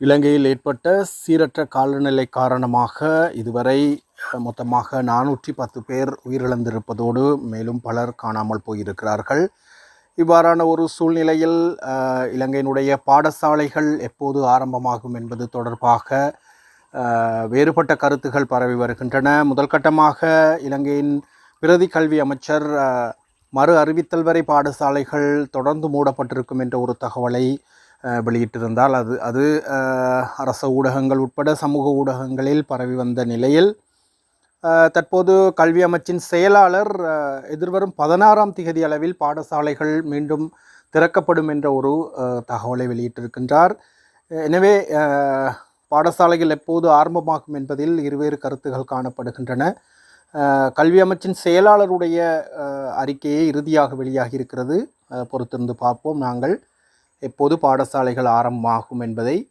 இலங்கையில் ஏற்பட்ட சீரற்ற காலநிலை காரணமாக இதுவரை மொத்தமாக நானூற்றி பத்து பேர் உயிரிழந்திருப்பதோடு மேலும் பலர் காணாமல் போயிருக்கிறார்கள். இவ்வாறான ஒரு சூழ்நிலையில் இலங்கையினுடைய பாடசாலைகள் எப்போது ஆரம்பமாகும் என்பது தொடர்பாக வேறுபட்ட கருத்துகள் பரவி வருகின்றன. முதல் கட்டமாக இலங்கையின் பிரதி கல்வி அமைச்சர் மறு அறிவித்தல் வரை பாடசாலைகள் தொடர்ந்து மூடப்பட்டிருக்கும் என்ற ஒரு தகவலை வெளியிட்டிருந்தால் அது அது அரச ஊடகங்கள் உட்பட சமூக ஊடகங்களில் பரவி வந்த நிலையில் தற்போது கல்வி அமைச்சின் செயலாளர் எதிர்வரும் பதினாறாம் திகதி அளவில் பாடசாலைகள் மீண்டும் திறக்கப்படும் என்ற ஒரு தகவலை வெளியிட்டிருக்கின்றார். எனவே பாடசாலைகள் எப்போது ஆரம்பமாகும் என்பதில் இருவேறு கருத்துகள் காணப்படுகின்றன. கல்வி அமைச்சின் செயலாளருடைய அறிக்கையை அறிக்கையே இறுதியாக வெளியாகி இருக்கிறது பொறுத்திருந்து பார்ப்போம். நாங்கள் எப்போது பாடசாலைகள் ஆரம்பமாகும் என்பதை